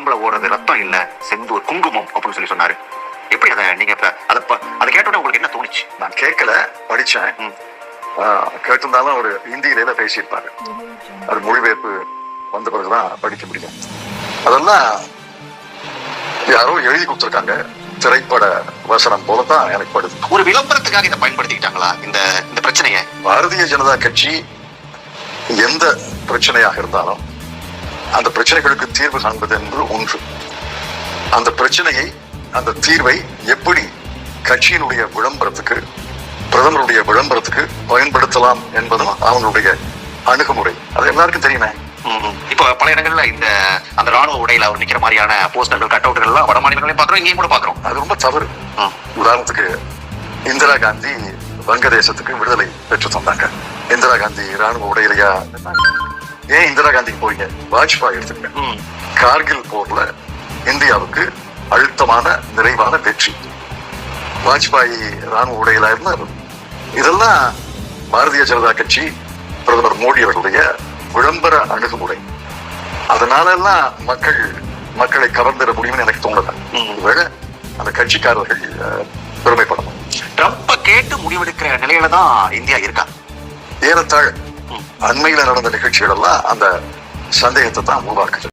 உடம்புல ஓடுறது ரத்தம் இல்ல செந்தூர் குங்குமம் அப்படின்னு சொல்லி சொன்னாரு. எப்படி அதை நீங்க இப்ப அதை அதை கேட்டோட உங்களுக்கு என்ன தோணுச்சு? நான் கேட்கல படிச்சேன். கேட்டிருந்தாலும் ஒரு ஹிந்தியில தான் பேசியிருப்பாங்க அது மொழிபெயர்ப்பு வந்த பிறகுதான் படிக்க முடியும். அதெல்லாம் யாரோ எழுதி கொடுத்துருக்காங்க. திரைப்பட வசனம் போலதான் எனக்கு படுது. ஒரு விளம்பரத்துக்காக இதை பயன்படுத்திக்கிட்டாங்களா இந்த இந்த பிரச்சனையை? பாரதிய ஜனதா கட்சி எந்த பிரச்சனையாக இருந்தாலும் அந்த பிரச்சனைகளுக்கு தீர்வு காண்பது என்பது ஒன்று அந்த பிரச்சனையை அந்த தீர்வை எப்படி கட்சியினுடைய விளம்பரத்துக்கு பிரதமருடைய விளம்பரத்துக்கு பயன்படுத்தலாம் என்பதும் அவங்களுடைய அணுகுமுறை அது எல்லாருக்கும் தெரியுமே. இப்போ பல இடங்கள்ல இந்த அந்த ராணுவ உடையில அவர் நிக்கிற மாதிரியான போஸ்டர்கள் கட் அவுட்கள் எல்லாம் வட மாநிலங்களையும் பாக்குறோம் இங்கேயும் கூட பாக்குறோம் அது ரொம்ப தவறு. உதாரணத்துக்கு இந்திரா காந்தி வங்கதேசத்துக்கு விடுதலை பெற்று தந்தாங்க இந்திரா காந்தி ராணுவ உடையிலையா? ஏன் இந்திரா காந்திக்கு போறீங்க வாஜ்பாய் எடுத்துக்கங்க. கார்கில் போர்ல இந்தியாவுக்கு அழுத்தமான நிறைவான வெற்றி. வாஜ்பாய் ராணுவ உடையில இருந்தார். இதெல்லாம் பாரதிய ஜனதா கட்சி பிரதமர் மோடி அவர்களுடைய விளம்பர அணுகுமுறை. அதனால எல்லாம் மக்கள் மக்களை கவர்ந்திட முடியும்னு எனக்கு தோணல. ஒருவேளை அந்த கட்சிக்காரர்கள் பெருமைப்படணும் ட்ரம்ப்ப கேட்டு முடிவெடுக்கிற நிலையில தான் இந்தியா இருக்கா? ஏறத்தாழ. அண்மையில் நடந்த நிகழ்ச்சிகள் எல்லாம் அந்த சந்தேகத்தை தான் உருவாக்குது.